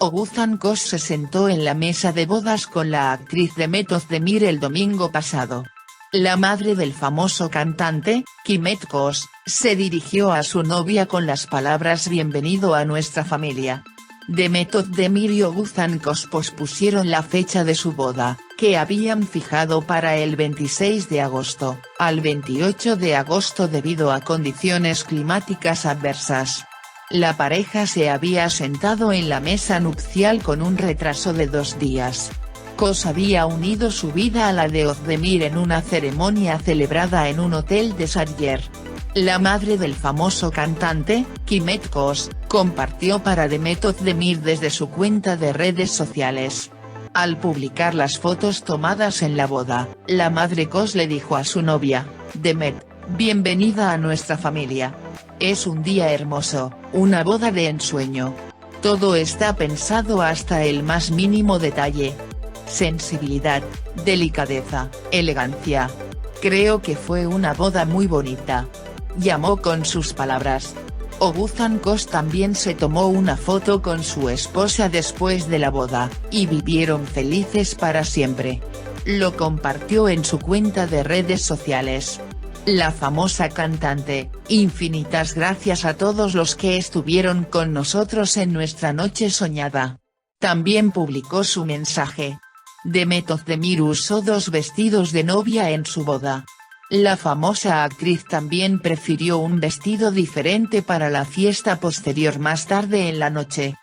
Oguzhan Kos se sentó en la mesa de bodas con la actriz Demet Özdemir el domingo pasado. La madre del famoso cantante, Kimet Kos, se dirigió a su novia con las palabras bienvenido a nuestra familia. Demet Özdemir y Oguzhan Kos pospusieron la fecha de su boda, que habían fijado para el 26 de agosto, al 28 de agosto debido a condiciones climáticas adversas. La pareja se había sentado en la mesa nupcial con un retraso de dos días. Kos había unido su vida a la de Ozdemir en una ceremonia celebrada en un hotel de Sarrier. La madre del famoso cantante, Kimet Kos, compartió para Demet Ozdemir desde su cuenta de redes sociales. Al publicar las fotos tomadas en la boda, la madre Kos le dijo a su novia, Demet, bienvenida a nuestra familia. Es un día hermoso, una boda de ensueño. Todo está pensado hasta el más mínimo detalle. Sensibilidad, delicadeza, elegancia. Creo que fue una boda muy bonita. Llamó con sus palabras. Oguzhan Kos también se tomó una foto con su esposa después de la boda, y vivieron felices para siempre. Lo compartió en su cuenta de redes sociales. La famosa cantante, infinitas gracias a todos los que estuvieron con nosotros en nuestra noche soñada. También publicó su mensaje. Demet Özdemir usó dos vestidos de novia en su boda. La famosa actriz también prefirió un vestido diferente para la fiesta posterior más tarde en la noche.